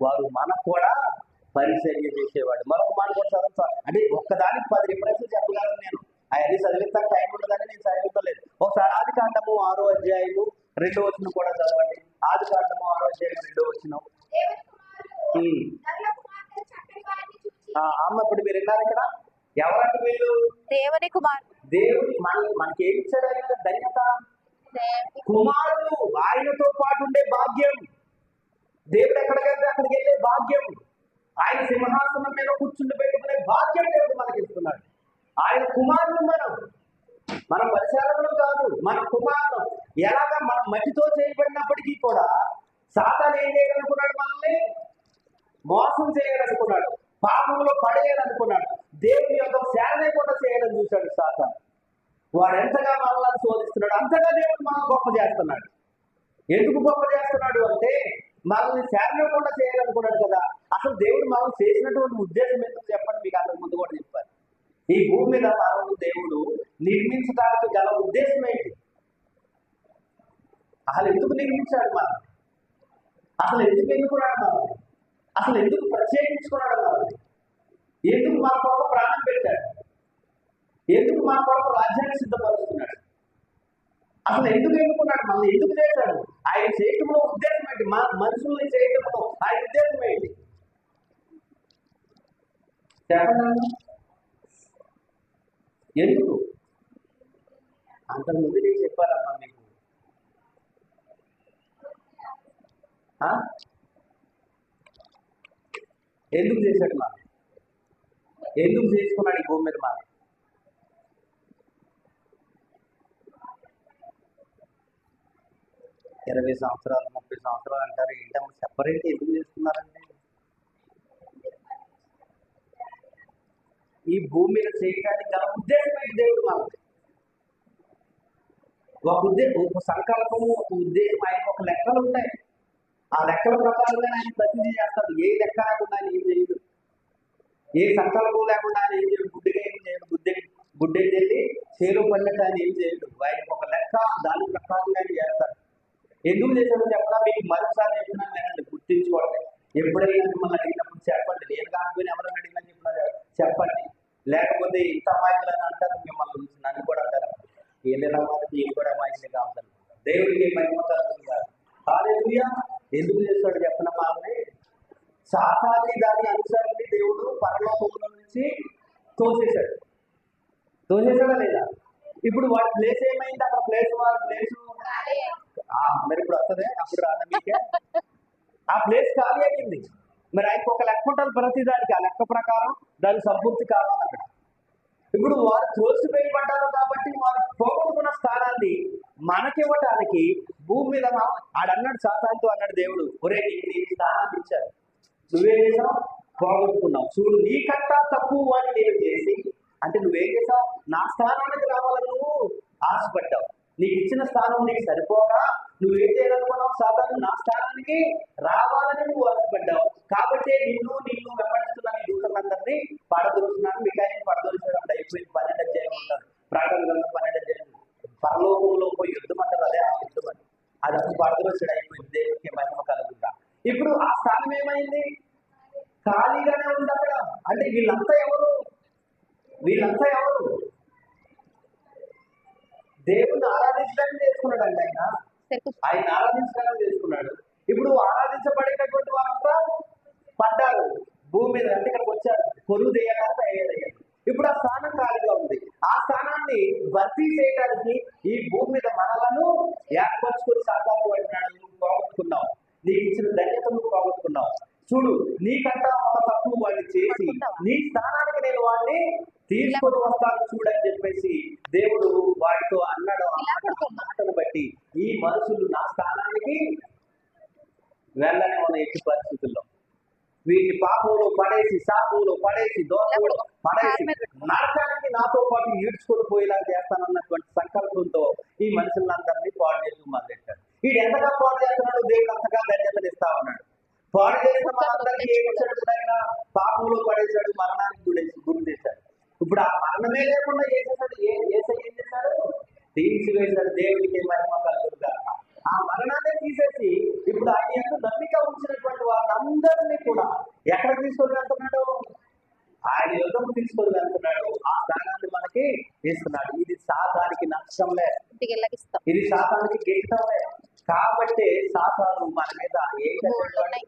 వారు మనకు కూడా పరిచర్య చేసేవాడు. మరొక మాట కూడా చదువుతా అంటే ఒక్కదానికి పది రిఫరెన్స్లు చెప్పగలను నేను. అవన్నీ చదివిస్తాను టైం ఉండదని నేను చదువుతలేదు ఒకసారి ఆది కాండము ఆరో అధ్యాయము రెండో వచ్చిన కూడా చదవండి. ఆది కాండము ఆరో అధ్యాయం రెండో వచ్చిన దేవుని అమ్మ ఇప్పుడు మీరు విన్నారు ఇక్కడ? ఎవరంటే వీళ్ళు? దేవుని కుమార్ దేవుడి మన మనకి ఏమి ఇచ్చాడు ఆయన ధన్యత? దేవుని కుమారుడు. ఆయనతో పాటు ఉండే భాగ్యం. దేవుడు ఎక్కడికెళ్తే అక్కడికి వెళ్ళే భాగ్యం ఆయన సింహాసనం మీద కూర్చుండి పెట్టుకునే భాగ్యం దేవుడు మనకి ఇస్తున్నాడు. ఆయన కుమారుడు మనం. మన పరిచారకులు కాదు మన కుమారుడు ఎలాగా మనం మట్టితో చేయబడినప్పటికీ కూడా సాతాన్ ఏం చేయాలనుకున్నాడు మనల్ని? మోసం చేయాలనుకున్నాడు. పాపంలో పడేయాలనుకున్నాడు. దేవుని యొక్క సేవ కూడా చేయాలని చూశాడు సాతాన్. వాడు ఎంతగా మనల్ని శోధిస్తున్నాడు అంతగా దేవుడు మనం గొప్ప చేస్తున్నాడు. ఎందుకు గొప్ప చేస్తున్నాడు అంటే మనల్ని శారీరకుండా చేయాలనుకున్నాడు కదా. అసలు దేవుడు మనం చేసినటువంటి ఉద్దేశం ఏంటో చెప్పండి మీకు అంతకు ముందు కూడా చెప్పాను. ఈ భూమి మీద మనల్ని దేవుడు నిర్మించడానికి గల ఉద్దేశం ఏంటి? అసలు ఎందుకు నిర్మించాడు మనం అసలు ఎందుకు ఎన్నుకున్నాడు మనం అసలు ఎందుకు ప్రత్యేకించుకున్నాడు మనల్ని? ఎందుకు మన కొరకు ప్రాణం పెట్టాడు? ఎందుకు మన కొరకు రాజ్యాన్ని సిద్ధపరుస్తున్నాడు? అసలు ఎందుకు ఎన్నుకున్నాడు మనల్ని? ఎందుకు చేశాడు? ఆయన చేయటంలో ఉద్దేశం కాబట్టి మన మనుషుల్ని చేయటంలో ఆయన ఉద్దేశం ఏంటి? చెప్పగలను ఎందుకు? అంతకుముందు నేను చెప్పాలమ్మా మీకు. ఎందుకు చేశాడు మా ఎందుకు చేసుకున్నాడు ఈ భూమి మీద మా ఇరవై సంవత్సరాలు ముప్పై సంవత్సరాలు అంటారు. ఏంటమ్మా సెపరేట్ ఎందుకు చేసుకున్నారండి? ఈ భూమి మీద చేయడానికి గల ఉద్దేశం దేవుడు మనకి ఒక ఉద్దేశం ఒక సంకల్పము ఒక ఉద్దేశం ఆయన ఒక లెక్కలు ఉంటాయి. ఆ లెక్కల ప్రకారంగా ఆయన ప్రతిదీ చేస్తాడు. ఏ లెక్క లేకుండా ఆయన ఏం చేయడు. ఏ సంకల్పం లేకుండా ఆయన ఏం చేయడు. గుడ్డిగా ఏం చేయడు. గుడ్డి గుడ్డే వెళ్ళి చేలో పడినట్టు ఆయన ఏం చేయడు. ఆయనకు ఒక లెక్క దాని ప్రకారంగా ఆయన చేస్తాడు. ఎందుకు చేశాడో చెప్పడా మీకు మరొకసారి చెప్తున్నాను లేదండి గుర్తించుకోండి. ఎప్పుడైనా మిమ్మల్ని అడిగినప్పుడు చెప్పండి. నేను కాకపోయినా ఎవరైనా అడిగినా చెప్పినా చెప్పండి. లేకపోతే ఇంత అమాయకులు అని అంటారు మిమ్మల్ని గురించి నన్ను కూడా అంటారు. ఏదైనా వాళ్ళకి నేను కూడా అమాయకులు కావాలి దేవుడికి మహిమ కలుగుతుంది ఎందుకు చేస్తాడు చెప్పిన మామని? సాతాన్ని దాని అనుసరించి దేవుడు పరలోకంలో నుంచి తోసేశాడు. తోసేశాడా లేదా? ఇప్పుడు వాడి ప్లేస్ ఏమైంది? అక్కడ ప్లేస్ వారి ప్లేస్ మరి ఇప్పుడు వస్తుంది అప్పుడు రాదా మీకే. ఆ ప్లేస్ ఖాళీ అయింది మరి ఆయనకు ఒక లెక్క ఉంటుంది ప్రతి దానికి ఆ లెక్క ప్రకారం దాని సంపూర్తి కావాలి అక్కడ. ఇప్పుడు వారు తోసిపోయబడ్డారు కాబట్టి వారు పోగొట్టుకున్న స్థానాన్ని మనకివ్వటానికి భూమి మీద ఆడన్నాడు సాతాంతో అన్నాడు దేవుడు ఒరే నీకు నీ స్థానాన్ని ఇచ్చారు నువ్వేం చేసావు పోగొట్టుకున్నావు. చూడు నీకంటా తక్కువ వాడిని నేను చేసి అంటే నువ్వేం చేసావు నా స్థానానికి రావాలని నువ్వు ఆశపడ్డావు. నీకు ఇచ్చిన స్థానం నీకు సరిపోక నువ్వేం చేయాలనుకున్నావు సాధారణ నా స్థానానికి రావాలని నువ్వు ఆశపడ్డావు. కాబట్టి నిన్ను నిన్ను వెంబడిస్తున్న నీ దూతలందరినీ పడదొరుస్తున్నాను మీకు ఆయన పడదొరిచాడు అయిపోయింది పన్నెండు అధ్యాయం ఉంటారు ప్రాణం గ్రంథం పన్నెండు అధ్యాయం. పరలోకంలో పోయి యుద్ధం అంటారు అదే ఆ యుద్ధం అని. అది అప్పుడు పడదొరిచాడు అయిపోయింది. దేవునికి మహిమ కలుగుతా ఇప్పుడు ఆ స్థానం ఏమైంది? ఖాళీగానే ఉంది అక్కడ. అంటే వీళ్ళంతా ఎవరు దేవుణ్ణి ఆరాధించడానికి చేసుకున్నాడు అండి ఆయన ఆయన ఆరాధించడానికి చేసుకున్నాడు. ఇప్పుడు ఆరాధించబడేటటువంటి వారంతా పడ్డారు. భూమి మీద అంటే ఇక్కడికి వచ్చారు. కొరువు తీయడానికి తయారయ్యారు. ఇప్పుడు ఆ స్థానం ఖాళీగా ఉంది. ఆ స్థానాన్ని భర్తీ చేయడానికి ఈ భూమి మీద మనలను ఏర్పరచుకుని సాధారణ పడినాడు నువ్వు పోగొట్టుకున్నావు నీకు ఇచ్చిన ధన్యత నువ్వు పోగొట్టుకున్నావు చూడు నీకంటా ఒక తప్పు వాడిని చేసి నీ స్థానానికి నేను వాడిని తీసుకొని వస్తాను చూడని చెప్పేసి దేవుడు వాడితో అన్నాడు మాటను బట్టి ఈ మనుషులు నా స్థానానికి వెళ్ళని ఉన్న ఎట్టి పరిస్థితుల్లో. వీటి పాపంలో పడేసి శాపంలో పడేసి దోషంలో పడేసి నరకానికి నాతో పాటు ఈడ్చుకొని పోయేలా చేస్తానన్నటువంటి సంకల్పంతో ఈ మనుషులందరినీ పాడు చేసి మొదలెట్టాడు వీడు ఎంతగా పాడు చేస్తున్నాడు దేవుడు అంతగా ధన్యతలు ఇస్తా ఉన్నాడు. పాడు చేసిన మనందరికీ ఏమి ఇచ్చాడు ఆయన పాపంలో పడేశాడు మరణానికి గురి చేశాడు. ఇప్పుడు ఆ మరణమే లేకుండా ఏ ఏసై ఏం చేశాడు? తీసివేశాడు దేవుడికి మహిమ కలుగుగా ఆ మరణాన్ని తీసేసి ఇప్పుడు ఆయన యొక్క నమ్మిక ఉంచినటువంటి వారందరినీ కూడా ఎక్కడికి తీసుకొని వెళ్తున్నాడు? ఆయన యుద్ధం తీసుకొని వెళ్తున్నాడు. ఆ స్థానాన్ని మనకి ఇస్తున్నాడు. ఇది సాతానికి నష్టంలే. ఇది సాతానికి గిట్టంలే కాబట్టి సాతాను మన మీద ఏం మూడు చేస్తాడు ఉన్నాయి.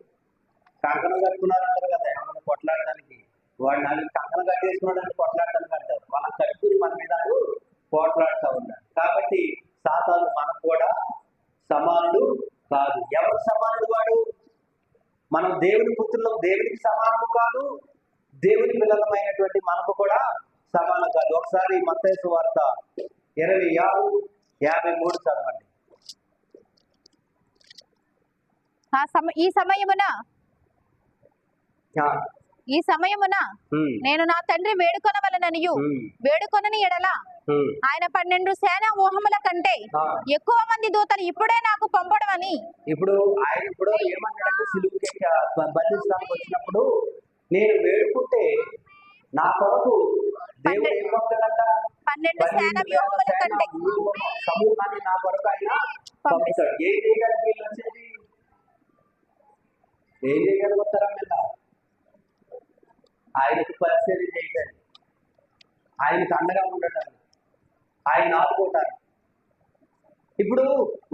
కంకణం కట్టుకున్నారు అంటారు కదా ఏమన్నా కొట్లాడడానికి? వాడు నాలుగు కంకణం కట్టేసుకున్నాడు కొట్లాడడానికి అంటారు వాళ్ళ కట్టుకుని మన మీద పోట్లాడుతూ ఉన్నాడు. కాబట్టి సాతాను మనకు కూడా సమానుడు కాదు. ఎవరు సమానుడు వాడు? మనం దేవుని పుత్రులం దేవునికి సమానము కాదు. దేవుని పిల్లలమైనటువంటి మనకు కూడా సమానం కాదు. ఒకసారి మత్తేసు వార్త ఇరవై ఆరు యాభై మూడు చదవండి. ఈ సమయమున ఈ సమయమున నేను నా తండ్రి వేడుకొనవలననియు. వేడుకొనని ఎడల. ఆయన పన్నెండు సేన ఊహముల కంటే. ఎక్కువ మంది దూతలు ఇప్పుడే నాకు పంపడమని. ఇప్పుడు ఆయన ఇప్పుడు ఏమన్నాడంటే సిలువుకి బంధిస్తానికి వచ్చినప్పుడు నేను వేడుకుంటే నా కొరకు దేవుడు ఏం పంపుతాడంట పన్నెండు సేన వ్యూహముల కంటే సమూహాన్ని నా కొరకు ఆయన పంపిస్తాడు. ఏం చేయడానికి వీళ్ళు వచ్చేది? ఏం ఆయనకు పరిచయం చేయడానికి ఆయనకు అండగా ఉండటానికి ఆయన ఆదుకోవటానికి ఇప్పుడు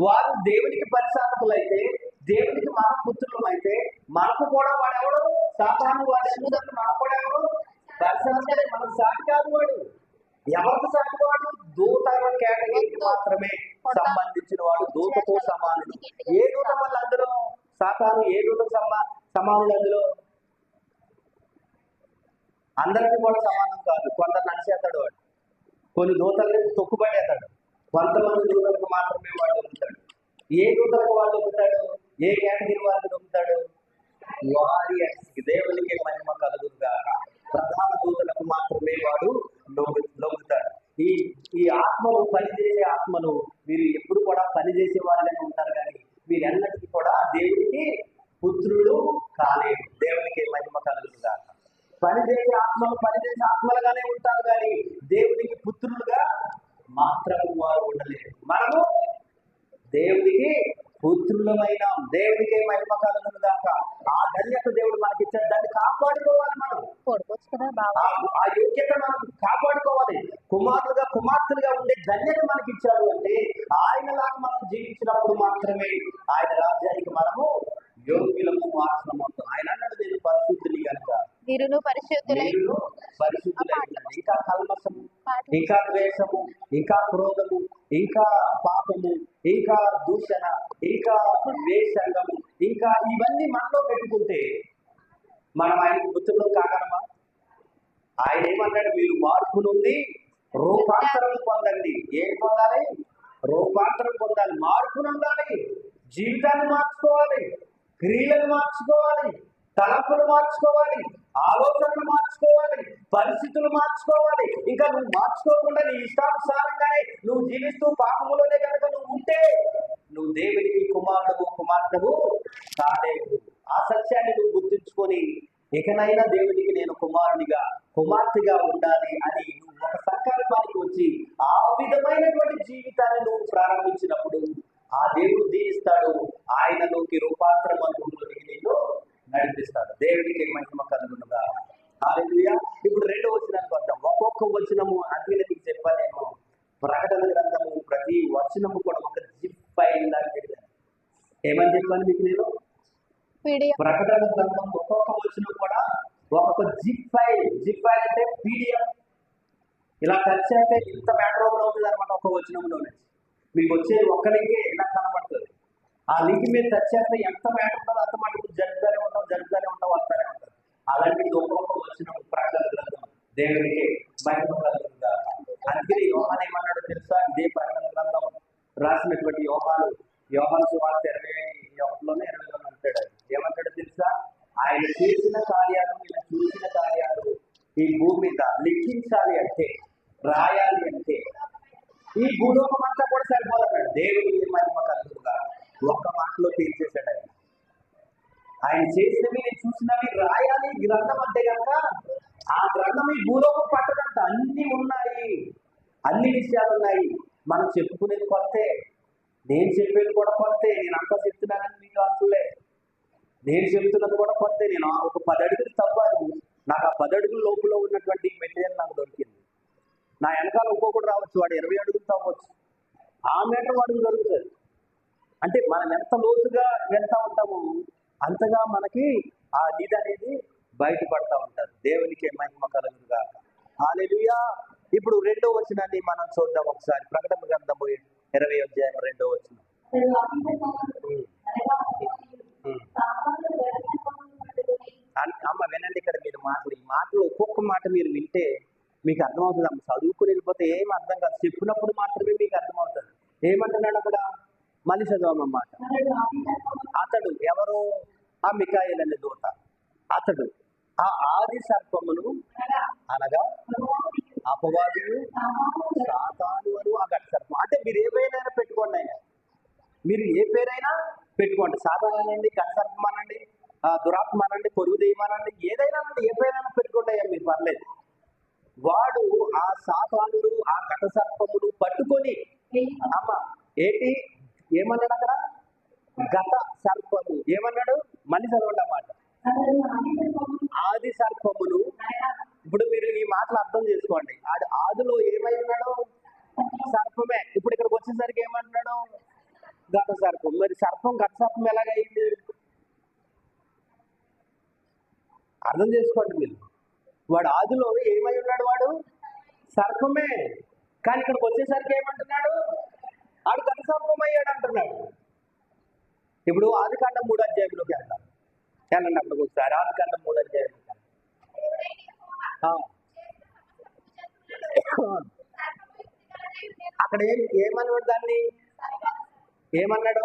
వారు దేవునికి పరిశాలకులైతే దేవునికి మన పుత్రులం అయితే మనకు కూడా వాడెవడు? సాధారణ వాడు ఎందుకంటే మనకు కూడా ఎవడు? పరిశాలకుడే మనకు సాటి కాదు వాడు. ఎవరికి సాటి వాడు? దూతల కేటగిరీకి మాత్రమే సంబంధించిన వాడు. దూతతో సమానుడు. ఏ దూత వల్ల అందులో? సాతాను ఏ దూత సమా సమానుడు అందులో? అందరికీ కూడా సమానం కాదు. కొందరు నడిచేస్తాడు వాడు. కొన్ని దూతల్ని తొక్కుపడేస్తాడు కొంతమంది దూతలకు మాత్రమే వాడు దొరుకుతాడు. ఏ దూతలకు వాడు దొరుకుతాడు? ఏ కేటగిరీ వాడు దొరుకుతాడు? వారి దేవునికి మహిమ కలుగుగాక ప్రధాన దూతలకు మాత్రమే వాడు లొంగుతాడు ఈ ఈ ఆత్మలు పనిచేసే ఆత్మలు మీరు ఎప్పుడు కూడా పనిచేసే వాళ్ళనే ఉంటారు కానీ మీరెన్నటికీ కూడా దేవునికి పుత్రుడు కాలేడు దేవునికి మహిమ కలుగుగా పనిచేసే ఆత్మలు పనిచేసే ఆత్మలుగానే ఉంటారు కానీ దేవునికి పుత్రులుగా మాత్రం వారు ఉండలేరు. మనము దేవునికి పుత్రులమైన. దేవుడికే మహిమ కలుగును దాకా ఆ ధన్యత దేవుడు మనకి ఇచ్చాడు దాన్ని కాపాడుకోవాలి మనం. ఆ- యోగ్యత మనం కాపాడుకోవాలి. కుమారులుగా కుమార్తెలుగా ఉండే ధన్యత మనకి ఇచ్చాడు అంటే ఆయనలాగా మనం జీవించినప్పుడు మాత్రమే ఆయన రాజ్యానికి మనము యోగ్యులము వారసులము అవుతాం. ఆయన అన్నాడు నేను పరిశుద్ధిని కనుక వీరును పరిశుద్ధులై. ఇంకా ఇంకా ద్వేషము ఇంకా క్రోధము ఇంకా పాపము ఇంకా దూషణ ఇంకా ద్వేషంగము ఇంకా ఇవన్నీ మనలో పెట్టుకుంటే మనం ఆయన గుర్తులో కాగలమా? ఆయన ఏమన్నాడు? మీరు మార్పు నుండి రూపాంతరం పొందండి. ఏం పొందాలి? రూపాంతరం పొందాలి. మార్పు పొందాలి జీవితాన్ని మార్చుకోవాలి. క్రియలను మార్చుకోవాలి. తలపులు మార్చుకోవాలి. ఆలోచనలు మార్చుకోవాలి పరిస్థితులు మార్చుకోవాలి. ఇంకా నువ్వు మార్చుకోకుండా నీ ఇష్టానుసారంగానే నువ్వు జీవిస్తూ పాపములోనే కనుక నువ్వు ఉంటే నువ్వు దేవునికి కుమారుడు కుమార్తెవు కాలేవు. ఆ సత్యాన్ని నువ్వు గుర్తుంచుకొని ఇకనైనా దేవునికి నేను కుమారునిగా కుమార్తెగా ఉండాలి అని నువ్వు ఒక సంకల్పానికి వచ్చి ఆ విధమైనటువంటి జీవితాన్ని నువ్వు ప్రారంభించినప్పుడు ఆ దేవుడు దీవిస్తాడు. ఆయనలోకి రూపాంతరం అనుకుంటుంది నేను నడిపిస్తాడు. దేవుడికి మహిమ కలుగునుగా. హల్లెలూయా. ఇప్పుడు రెండో వచనానికి వద్దాం. ఒక్కొక్క వచనము అంటే మీకు చెప్పాను నేను ప్రకటన గ్రంథము ప్రతి వచనము కూడా ఒక జిప్ ఫైల్ లాగా చెప్పాను ఏమని చెప్పాను మీకు నేను? ప్రకటన గ్రంథం ఒక్కొక్క వచనం కూడా ఒక్కొక్క జిప్ ఫైల్. జిప్ ఫైల్ అంటే పీడిఎఫ్. ఇలా టచ్ చేస్తే ఇంత మ్యాటర్ అవుతుంది అనమాట ఒక వచనంలో నుంచి మీకు వచ్చేది ఒక్క లింకే ఇలా కనబడుతుంది. ఆ లింక్ మీద టచ్ చేస్తే ఎంత మ్యాటర్ ఉంటుందో అంత మాట. జరుపుతూనే ఉంటాం జరుపుతూనే ఉంటాం వస్తూనే ఉంటాం. అలాంటి ఒక్కొక్క వచనం ప్రకటన గ్రంథం దేవునికి మహిమ అందుకే యోహాన్ ఏమన్నాడు తెలుసా? ఇదే ప్రకటన గ్రంథం. రాసినటువంటి యోహాలు యోహాన్ సువార్త ఇరవై ఒకటిలోనే ఇరవైలో అంటాడు. ఏమంటాడు తెలుసా? ఆయన చేసిన కార్యాలు ఇలా చూసిన కార్యాలు ఈ భూమి మీద లిఖించాలి అంటే రాయాలి అంటే ఈ భూలోకం అంతా కూడా సరిపోదన్నాడు. దేవుడికి మహిమ కలుగుతుంది. ఒక్క మాటలో తీర్చేశాడు ఆయన. ఆయన చేసినవి నేను చూసినవి రాయాలి గ్రంథం అంటే కనుక ఆ గ్రంథం ఈ భూలోకం పట్టదంట. అన్ని ఉన్నాయి. అన్ని విషయాలు ఉన్నాయి. మనం చెప్పుకునేది కొత్తే నేను చెప్పేది కూడా కొత్తే నేను అంతా చెప్తున్నానని మీకు అనుకోలే నేను చెప్తున్నది కూడా కొత్తే నేను ఒక పది అడుగులు తవ్వాను. నాకు ఆ పది అడుగుల లోపల ఉన్నటువంటి మెటీరియల్ నాకు దొరికింది. నా వెనకాల ఇంకొకటి రావచ్చు. వాడు ఇరవై అడుగులు తవ్వచ్చు. ఆ మీటర్ వాడికి దొరుకుతుంది. అంటే మనం ఎంత లోతుగా వెళ్తా ఉంటామో అంతగా మనకి ఆ నిధి అనేది బయటపడతా ఉంటారు దేవునికి మహిమ కలుగుగా హాలెలుయా ఇప్పుడు రెండో వచనాన్ని మనం చూద్దాం ఒకసారి. ప్రకటన గ్రంథము ఇరవై అధ్యాయం రెండో వచనం. అమ్మ వినండి ఇక్కడ మీరు మాటలు. ఈ మాటలు ఒక్కొక్క మాట మీరు వింటే మీకు అర్థమవుతుంది. అమ్మ చదువుకుని వెళ్ళిపోతే ఏం అర్థం కాదు. చెప్పినప్పుడు మాత్రమే మీకు అర్థమవుతుంది. ఏమంటున్నాడు అక్కడ? మళ్ళీ చదవమన్నమాట అతడు ఎవరు? ఆ మికాయిల్ అనే దూత. అతడు ఆ ఆది సర్పమును అనగా అపవాదులు సాతాను అను ఆ గట్ సర్పం అంటే మీరు ఏ పేరైనా పెట్టుకోండి ఆయన. మీరు ఏ పేరైనా పెట్టుకోండి. సాధారణ అనండి గట్ సర్పం అనండి ఆ దురాత్మ అనండి పొరుగు దెయ్యం అనండి ఏదైనా అనండి ఏ పేరైనా పెట్టుకోండి అయ్యా మీరు పర్లేదు. వాడు ఆ సాతానుడు ఆ ఘట సర్పమును పట్టుకొని అమ్మ ఏంటి? ఏమన్నాడు అక్కడ గత సర్పము. ఏమన్నాడు? మళ్ళీ చదవండి అన్నమాట ఆది సర్పమును. ఇప్పుడు మీరు ఈ మాటలు అర్థం చేసుకోండి. ఆడు ఆదిలో ఏమై ఉన్నాడు? సర్పమే. ఇప్పుడు ఇక్కడికి వచ్చేసరికి ఏమంటున్నాడు గత సర్పం. మరి సర్పం గత సర్పం ఎలాగైంది అర్థం చేసుకోండి మీరు. వాడు ఆదిలో ఏమై ఉన్నాడు వాడు? సర్పమే. కానీ ఇక్కడికి వచ్చేసరికి ఏమంటున్నాడు? ఆడు సర్పం అయ్యాడు అంటున్నాడు ఇప్పుడు ఆదికాండం మూడు అధ్యాయంలోకి వెళ్దాం. వెళ్ళండి అప్పుడు ఒకసారి ఆదికాండం మూడు అధ్యాయంలోకి ఆ. అక్కడ ఏం ఏమన్నాడు దాన్ని? ఏమన్నాడు?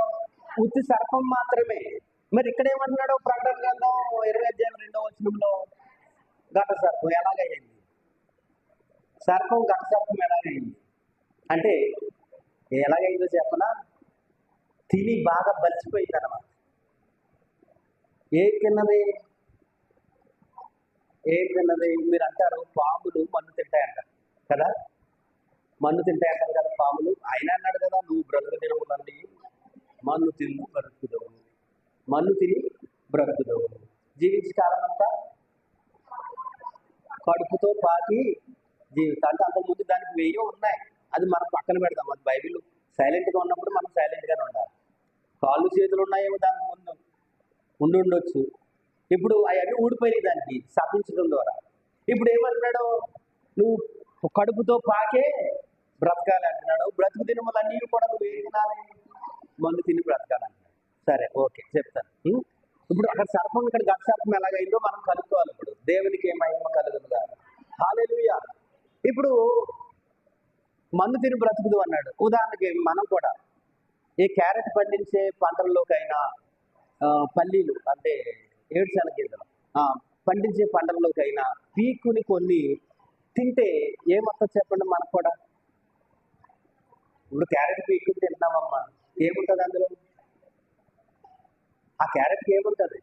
ఉత్తి సర్పం మాత్రమే. మరి ఇక్కడ ఏమన్నాడు ప్రకటన గ్రంథం ఇరవై అధ్యాయం రెండో వచనంలో? ఘట సర్పం ఎలాగైంది? సర్పం ఘట సర్పం ఎలాగైంది? అంటే ఎలాగైందో చెప్పనా? తిని బాగా బలిసిపోయింది అనమాట ఏం తిన్నది? ఏం తిన్నది? మీరు అంటారు పాములు మన్ను తింటాయంటారు కదా? మన్ను తింటాయంటారు కదా పాములు? ఆయన అన్నాడు కదా నువ్వు బ్రతుకు తినవులండి మన్ను తిను బ్రతుకుదవు మన్ను తిని బ్రతుకుదవు జీవించే కాలం అంతా కడుపుతో పాకి జీవితం అంటే అంతకుముందు దానికి వెయ్యి ఉన్నాయి. అది మనం పక్కన పెడదాం అది బైబిల్ సైలెంట్గా ఉన్నప్పుడు మనం సైలెంట్గానే ఉండాలి. కాళ్ళు చేతులు ఉన్నాయేమో దానికి ముందు ఉండి ఉండొచ్చు. ఇప్పుడు అవన్నీ ఊడిపోయినాయి దానికి శపించడం ద్వారా. ఇప్పుడు ఏమంటున్నాడు? నువ్వు కడుపుతో పాకే బ్రతకాలి అంటున్నాడు. బ్రతుకు నీళ్ళు కూడా నువ్వు ఏం తినాలి? మందు తిని బ్రతకాలంటున్నాడు సరే ఓకే చెప్తాను. ఇప్పుడు అక్కడ సర్పం ఇక్కడ గత సర్పం ఎలాగైందో మనం కనుక్కోవాలి ఇప్పుడు దేవునికి ఏ మహిమ కలుగుతుందా హాలేలుయా ఇప్పుడు మందు తిని బ్రతుకుదు అన్నాడు. ఉదాహరణకి మనం కూడా ఈ క్యారెట్ పండించే పంటల్లోకైనా పల్లీలు అంటే ఏడుశనగ పండించే పంటల్లోకైనా పీక్కుని కొన్ని తింటే ఏమొస్తుంది చెప్పండి మనకు కూడా? ఇప్పుడు క్యారెట్ పీక్కుని తింటామమ్మా ఏముంటుంది అందులో? ఆ క్యారెట్కి ఏముంటుంది?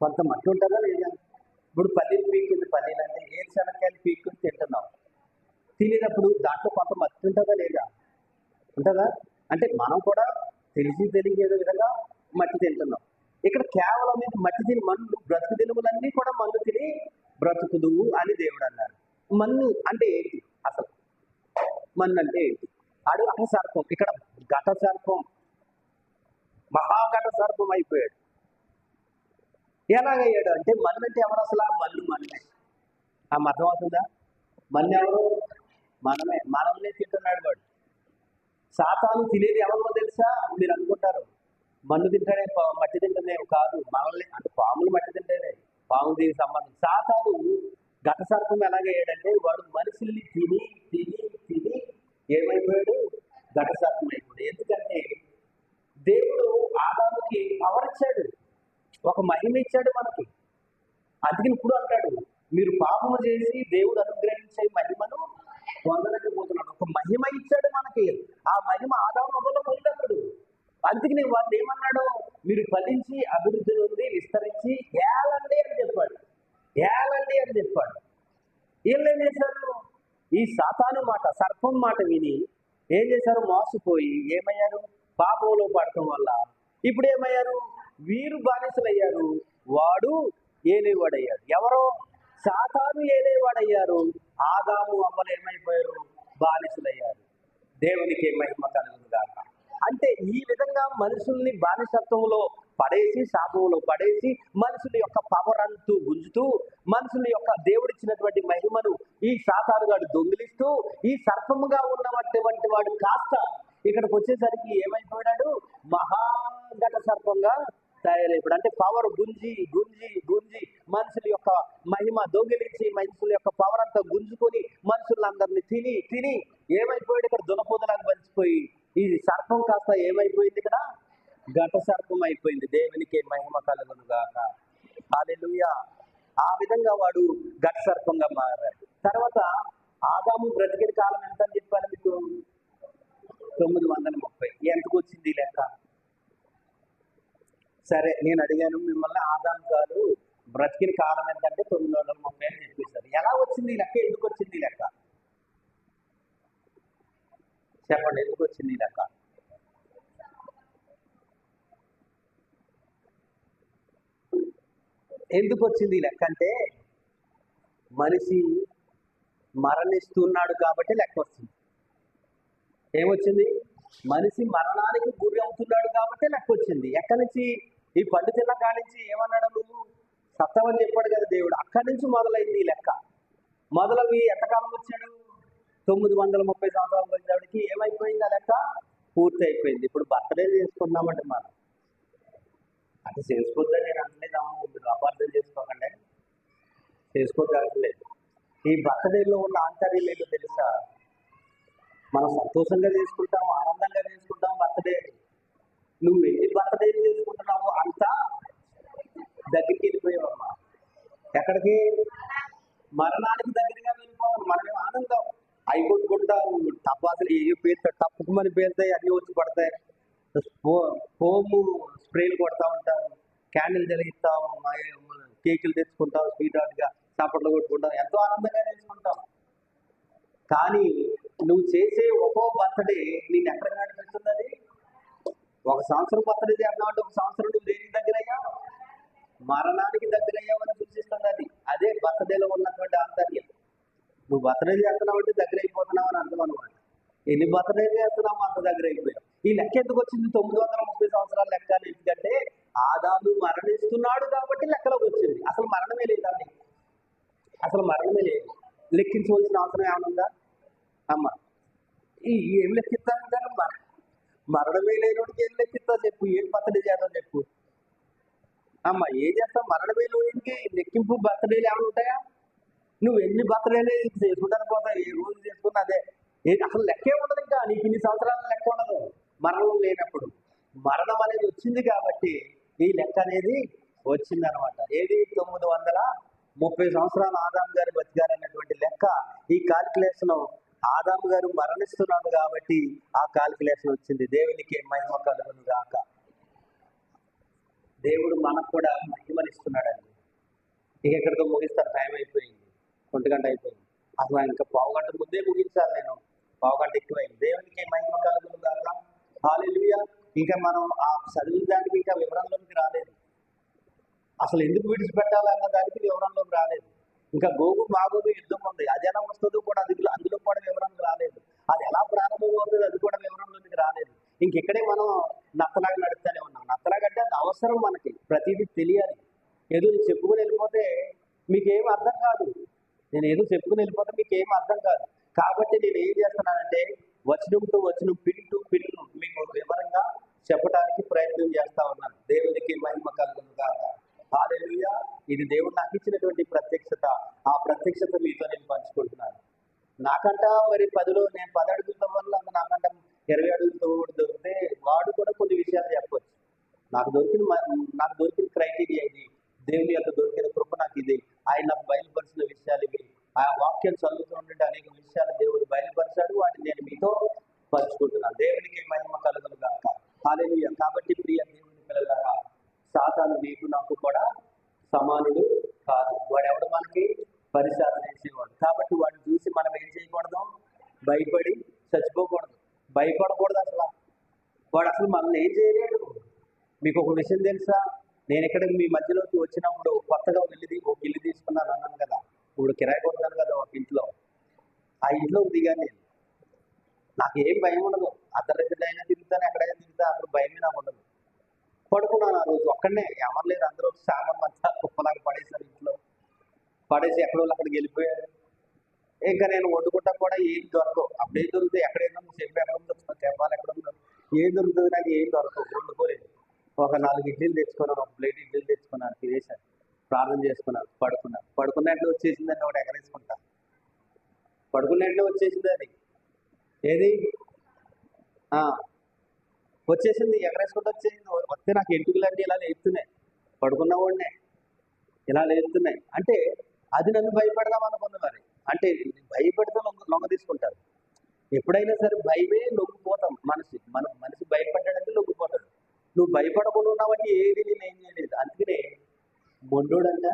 కొంత మట్టి ఉంటుందా లేదా? ఇప్పుడు పల్లీలు పీక్కుంది పల్లీలు అంటే ఏడుశనగకాయలు పీక్కుని తింటున్నాం. తినేటప్పుడు దాంట్లో పాపం మట్టి ఉంటుందా లేదా? ఉంటుందా? అంటే మనం కూడా తెలిసి తెలియజేసే విధంగా మట్టి తింటున్నాం. ఇక్కడ కేవలం ఇది మట్టి తిని మన్ను బ్రతుకు తినుములన్నీ కూడా మన్ను తిని బ్రతుకుదు అని దేవుడు అన్నాడు. మన్ను అంటే ఏంటి? అసలు మన్ను అంటే ఏంటి? అడు అట సర్పం ఇక్కడ ఘట సర్పం మహాఘట సర్పం అయిపోయాడు. ఎలాగయ్యాడు? అంటే మన్ను అంటే ఎవరు అసలు? ఆ మన్ను మన్నే. ఆ అర్థమవుతుందా మన్ను ఎవరు? మనమే మనల్ని తింటున్నాడు వాడు. సాతాను తినేది ఎవరో తెలుసా? మీరు అనుకుంటారు. మన్ను తింటాడే పా- మట్టి తింటేనే కాదు. మనల్ని అంటే పాములు మట్టి తింటాడే పాము దీనికి సంబంధం. సాతాను గత సర్పం ఎలాగయ్యాడంటే వాడు మనుషుల్ని తిని తిని తిని ఏమైపోయాడు? ఘట సర్పం అయిపోయాడు. ఎందుకంటే దేవుడు ఆదాముకి పవర్ ఇచ్చాడు. ఒక మహిమ ఇచ్చాడు మనకి. అందుకని ఇప్పుడు అంటాడు మీరు పాపము చేసి దేవుడు అనుగ్రహించే మహిమను పొందలేకపోతున్నాడు ఒక మహిమ ఇచ్చాడు మనకి. ఆ మహిమ ఆదాము మొదలు పొందప్పుడు అందుకని వాళ్ళు ఏమన్నాడు? మీరు ఫలించి అభివృద్ధి నుండి విస్తరించి ఏలండి అని చెప్పాడు. ఏలండి అని చెప్పాడు. వీళ్ళు ఏం చేశారు? ఈ సాతాను మాట సర్పం మాట విని ఏం చేశారు? మోసపోయి ఏమయ్యారు? పాపంలో పడటం వల్ల. ఇప్పుడు ఏమయ్యారు? వీరు బానిసలయ్యారు. వాడు ఏలేవాడయ్యాడు. ఎవరో? సాతాను ఏలేవాడయ్యారు. ఆదాము అమ్మలు ఏమైపోయారు? బానిసలయ్యారు. దేవునికి మహిమ కలుగును గాక. అంటే ఈ విధంగా మనుషుల్ని బానిసత్వంలో పడేసి శాపంలో పడేసి మనుషుల యొక్క పవర్ అంతూ గుంజుతూ మనుషుల యొక్క దేవుడిచ్చినటువంటి మహిమను ఈ సాతానుగాడు దొంగిలిస్తూ ఈ సర్పముగా ఉన్నటువంటి వాడు కాస్త ఇక్కడికి వచ్చేసరికి ఏమైపోయాడు? మహాఘట సర్పంగా తయారైపోయాడు అంటే పవర్ గుంజి గుంజి గుంజి మనుషుల యొక్క మహిమ దొంగిలించి మనుషుల యొక్క పవర్ అంతా గుంజుకొని మనుషులందరినీ తిని తిని ఏమైపోయాడు ఇక్కడ? దునపోదలాగా మర్చిపోయి ఈ సర్పం కాస్త ఏమైపోయింది ఇక్కడ? ఘట సర్పం అయిపోయింది. దేవునికి మహిమ కలుగును గాక హల్లెలూయా. ఆ విధంగా వాడు ఘట సర్పంగా మారాడు. తర్వాత ఆదాము బ్రతికిన కాలం ఎంత అని చెప్పాను మీకు? తొమ్మిది వందల ముప్పై. ఎంతకు సరే నేను అడిగాను మిమ్మల్ని ఆదాం గారు బ్రతికిన కాలం ఏంటంటే తొమ్మిది వందల ముప్పై అని చెప్పేశారు. ఎలా వచ్చింది ఈ లెక్క? ఎందుకు వచ్చింది ఈ లెక్క? చెప్పండి ఎందుకు వచ్చింది ఈ లెక్క? ఎందుకు వచ్చింది ఈ లెక్క అంటే మనిషి మరణిస్తున్నాడు కాబట్టి లెక్క వచ్చింది. ఏమొచ్చింది? మనిషి మరణానికి గురి అవుతున్నాడు కాబట్టి లెక్క వచ్చింది. ఎక్కడి నుంచి? ఈ పండు తిన్న కానించి నుంచి ఏమన్నాడు నువ్వు? సత్తమని చెప్పాడు కదా దేవుడు. అక్కడి నుంచి మొదలైంది ఈ లెక్క. మొదలవి ఎంతకాలం వచ్చాడు? తొమ్మిది వందల ముప్పై సంవత్సరాలు వచ్చేవాడికి ఏమైపోయింది ఆ లెక్క? పూర్తి అయిపోయింది. ఇప్పుడు బర్త్డే చేసుకున్నామంటే మనం. అది చేసుకోవద్దని నేను అనలేదాము మీరు అపార్థం చేసుకోకండి. చేసుకోవద్దు ఈ బర్త్డేలో ఉన్న ఆంతర్యం ఏంటో తెలుసా? మనం సంతోషంగా చేసుకుంటాం ఆనందంగా చేసుకుంటాం బర్త్డే నువ్వు ఎన్ని బర్త్డే చేసుకుంటున్నావో అంతా దగ్గరికి వెళ్ళిపోయావమ్మా. ఎక్కడికి? మరణానికి దగ్గరగా వెళ్ళిపోవాలి. మనమే ఆనందం. అవి కొట్టుకుంటాం టపాసులు ఏ పేరుతో టప్పుకుమని పేరుతాయి అన్నీ వచ్చి పడతాయి. హో- హోము స్ప్రేలు కొడతా ఉంటాం క్యాండిల్ వెలిగిస్తాం కేకులు తెచ్చుకుంటాం స్వీట్ హాట్గా చప్పట్లు కొట్టుకుంటాం ఎంతో ఆనందంగా చేసుకుంటాం. కానీ నువ్వు చేసే ఒక్కో బర్త్డే నేను ఎక్కడ నడిపిస్తుంది అది? ఒక సంవత్సరం పత్రిక చేస్తున్నావు ఒక సంవత్సరం నువ్వు దేనికి దగ్గరయ్యా? మరణానికి దగ్గరయ్యావని సూచిస్తుంది అది అదే బర్త్డేలో ఉన్నటువంటి ఆంతర్యం. నువ్వు బర్త్డే చేస్తున్నావు అంటే దగ్గర అయిపోతున్నావు అని అర్థం అనమాట. ఎన్ని బర్త్డే చేస్తున్నావు అంత దగ్గర అయిపోయావు ఈ లెక్క ఎందుకు వచ్చింది? తొమ్మిది వందల ముప్పై సంవత్సరాల లెక్క ఎందుకంటే ఆదాము మరణిస్తున్నాడు కాబట్టి లెక్కలోకి వచ్చింది. అసలు మరణమే లేదండి అసలు మరణమే లేదు. లెక్కించవలసిన అవసరం ఏమైనా ఉందా? అమ్మ ఈ ఏం లెక్కిస్తాను? కానీ మర మరణమే లేనివాడికి ఏం లెక్కిస్తా చెప్పు? ఏం బర్త్డే చేద్దాం చెప్పు? అమ్మ ఏం చేస్తావు? మరణమే లేనివాడికి లెక్కింపు బర్త్డేలు ఏమైనా ఉంటాయా? నువ్వు ఎన్ని బర్త్డేలు చేసుకుంటాను పోతావు ఏ రోజు చేసుకున్నా అదే. ఏ అసలు లెక్కే ఉండదు ఇంకా. నీకు ఇన్ని సంవత్సరాల లెక్క ఉండదు. మరణం లేనప్పుడు. మరణం అనేది వచ్చింది కాబట్టి ఈ లెక్క అనేది వచ్చింది అనమాట ఏది? తొమ్మిది వందల ముప్పై సంవత్సరాల ఆదాం గారు బతికారు లెక్క ఈ కాలిక్యులేషన్ ఆదాం గారు మరణిస్తున్నాడు కాబట్టి ఆ కాలిక్యులేషన్ వచ్చింది. దేవునికి మహిమ కలుగును గాక. దేవుడు మనకు కూడా మహిమనిస్తున్నాడండి. ఇక ఎక్కడితో ముగిస్తారు. టైం అయిపోయింది. ఒంటి గంట అయిపోయింది. అసలు ఇంకా పావు గంట ముందే ముగించాలి నేను. పావు గంట ఎక్కువైంది. దేవునికి మహిమ కలుగును గాక. హాలెలుయా ఇంకా మనం ఆ చదివిన దానికి ఇంకా వివరంలోకి రాలేదు. అసలు ఎందుకు విడిచిపెట్టాలన్న దానికి వివరంలోకి రాలేదు. ఇంకా గోగు మాగోగు యుద్ధం ఉంది అది ఎలా వస్తుందో కూడా అది అందులో కూడా వివరం రాలేదు అది ఎలా ప్రారంభమవుతుందో అది కూడా వివరంలోకి రాలేదు ఇంకెక్కడే మనం నత్తలాగా నడుస్తూనే ఉన్నాం నత్తలాగా అంటే అది అవసరం మనకి. ప్రతిదీ తెలియాలి. ఏదో చెప్పుకుని వెళ్ళిపోతే మీకేం అర్థం కాదు. నేను ఏదో చెప్పుకుని వెళ్ళిపోతే మీకు ఏం అర్థం కాదు. కాబట్టి నేను ఏం చేస్తున్నానంటే వచనం టు వచనం పిన్ టు మీకు వివరంగా చెప్పడానికి ప్రయత్నం చేస్తా ఉన్నాను. దేవునికి మహిమ కలుగును కాక హాలెలూయా ఇది దేవుడు నాకు ఇచ్చినటువంటి ప్రత్యక్షత. ఆ ప్రత్యక్షత మీతో నేను పంచుకుంటున్నాను. నాకంట మరి పదిలో నేను పది అడుగుల వల్ల నాకంట ఇరవై అడుగులతో వాడు దొరికితే వాడు కూడా కొన్ని విషయాలు చెప్పొచ్చు. నాకు దొరికిన నాకు దొరికిన క్రైటీరియా ఇది. దేవుని యొక్క దొరికిన కృప నాకు ఇది. ఆయన నాకు బయలుపరిచిన విషయాలు ఇవి. ఆ వాక్యం చదువుతూ అనేక విషయాలు దేవుడు బయలుపరిచాడు వాటిని నేను మీతో పంచుకుంటున్నాను దేవునికి మహిమ కలుగును గాక హాలెలూయా కాబట్టి ప్రియ దేవుని పిల్లలారా సాతాను నీకు నాకు కూడా సమానుడు కాదు వాడెవడు మనకి పరిశాలన చేసేవాడు కాబట్టి వాడిని చూసి మనం ఏం చేయకూడదు భయపడి చచ్చిపోకూడదు భయపడకూడదు అసలు వాడు అసలు మనల్ని ఏం చేయలేడు మీకు ఒక విషయం తెలుసా? నేను ఇక్కడికి మీ మధ్యలోకి వచ్చినప్పుడు కొత్తగా ఒక ఇల్లు ఒక ఇల్లు తీసుకున్నాను అన్నాను కదా. ఇప్పుడు కిరాయి కొడతాను కదా ఒక ఇంట్లో. ఆ ఇంట్లో దిగాను నేను. నాకు ఏం భయం ఉండదు. అర్ధరాత్రిలో తిరుగుతాను ఎక్కడైనా తిరుగుతా అప్పుడు భయమే నాకు ఉండదు. పడుకున్నాను ఆ రోజు ఒక్కడనే. ఎవరు లేరు అందరూ. సామాన్ అంతా కుప్పలాగా పడేశారు ఇంట్లో. పడేసి ఎక్కడో అక్కడికి వెళ్ళిపోయారు. ఇంకా నేను వండుకుంటా కూడా ఏం దొరకవు. అప్పుడే దొరుకుతాయి? ఎక్కడైనా చెప్పి ఎక్కడ ఉందో చెప్పాలి ఎక్కడ ఉందో. ఏం దొరుకుతుంది? నాకు ఏం దొరకవు. వండుకోలేదు. ఒక నాలుగు ఇడ్లీలు తెచ్చుకున్నాను ఒక ప్లేట్ ఇడ్లీలు తెచ్చుకున్నాను తినేసాను. ప్రార్థన చేసుకున్నాను పడుకున్నాను పడుకున్నట్లు వచ్చేసిందని ఒకటి ఎగరేసుకుంటా. పడుకున్నట్లు వచ్చేసింది అది. ఏది? వచ్చేసింది ఎగరేసుకుంటూ వచ్చేసింది. వస్తే నాకు ఎంటుకలన్నీ ఇలా లేపుతున్నాయి. పడుకున్న వాడినే ఇలా లేపుతున్నాయి. అంటే అది నన్ను భయపడదాం అనుకుంది మరి. అంటే భయపడితే లొంగ లొంగ తీసుకుంటారు. ఎప్పుడైనా సరే భయమే లొంగిపోతాం మనిషి. మన మనిషి భయపడ్డాడంటే లొంగిపోతాడు. నువ్వు భయపడకుండా ఉన్నావంటే ఏది నేను ఏం చేయలేదు అందుకనే మొండోడంట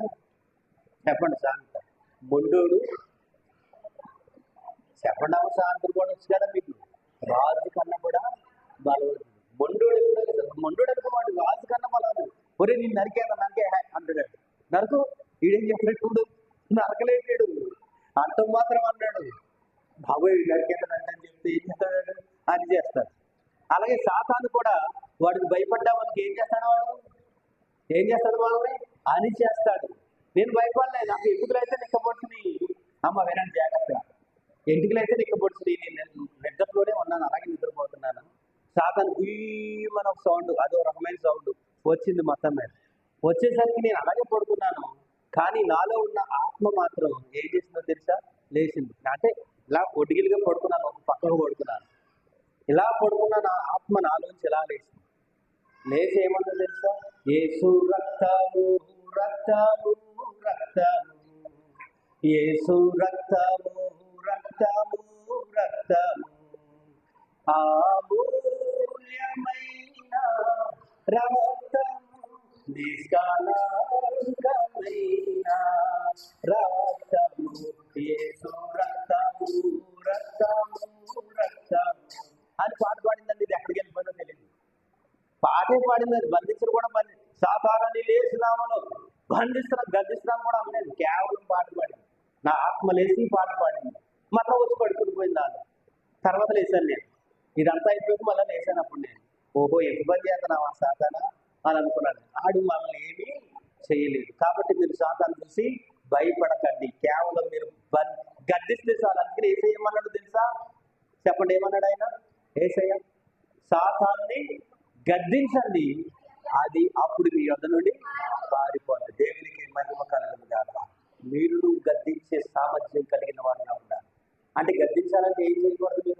చెప్పండి శాంత మొండోడు చెప్పడం అమ్మ కూడా వచ్చి కదా మీకు. రాజు కన్నా కూడా బలవంతుడు. మొండోడు ఎప్పుడైనా మొండోడు అనుకోవాడు రాజు కన్నా బలవదు ఒరే నేను నరికేదా నరికే అంటాడు నరకు ఈడేం చెప్పినట్టు నరకలేడు అంతం మాత్రం అన్నాడు. బాబోయ్ నరికేతనంటే అని చెప్తే ఏం చేస్తాడు? అని చేస్తాడు. అలాగే సాతాను కూడా వాడికి భయపడ్డా మనకి ఏం చేస్తాడు వాడు? ఏం చేస్తాడు మనల్ని అని చేస్తాడు నేను భయపడలేదు నాకు ఎందుకులైతే నిక్కబొచ్చుని అమ్మ వినండి జాగ్రత్తగా. అయితే నిక్కబొచ్చుని నేను నిద్రలోనే ఉన్నాను అలాగే నిద్రపోతున్నాను. సాధన గుయ్యమని ఒక సౌండ్ అదో రకమైన సౌండ్ వచ్చింది మొత్తం మీద. వచ్చేసరికి నేను అలాగే పడుకున్నాను కానీ నాలో ఉన్న ఆత్మ మాత్రం ఏం చేసిందో తెలుసా? లేచింది. అంటే ఇలా ఒడిగిలిగా పడుకున్నాను ఒక పక్కకు పడుకున్నాను. ఇలా పడుకున్న నా ఆత్మ నాలోంచి ఎలా లేచింది? లేచి ఏమందో తెలుసా? ఏసు రక్తము రక్తము రక్తము ఏసు రక్తము రక్తము రక్తము అమూల్యమైన రక్తము నిష్కలంకమైన రక్తము. ఏసు రక్తము రక్తము రక్తము అని పాట పాడిందండి ఇది ఎక్కడికి వెళ్ళిపోయిందో తెలియదు. పాటే పాడింది అది బంధించడం కూడా బంధి సాధారణ లేచినామను. బంధిస్తున్నాం గర్దిస్తున్నాం కూడా అనలేదు కేవలం పాట పాడింది. నా ఆత్మ లేచి పాట పాడింది. మళ్ళీ వచ్చి పడుకుని పోయింది దాన్ని తర్వాత లేచాను నేను. ఇదంతా అయిపోయి మళ్ళీ లేచాను అప్పుడు నేను. ఓహో ఇబ్బంది చేస్తున్నావా సాతానా? అని అనుకున్నాను. ఆడు మనల్ని ఏమీ చేయలేదు. కాబట్టి మీరు సాతాను చూసి భయపడకండి. కేవలం మీరు గర్దిస్తే చాలు. అందుకని ఏసయ్యమన్నాడు తెలుసా? చెప్పండి ఏమన్నాడు ఆయన? ఏసయ్య సాతాన్ని గద్దించండి. అది అప్పుడు మీ యొద్ నుండి పారిపోతుంది దేవునికి మహిమ కలగదు కాక మీరు గద్దించే సామర్థ్యం కలిగిన వాడిగా ఉండాలి. అంటే గద్దించాలంటే ఏం చేయకూడదు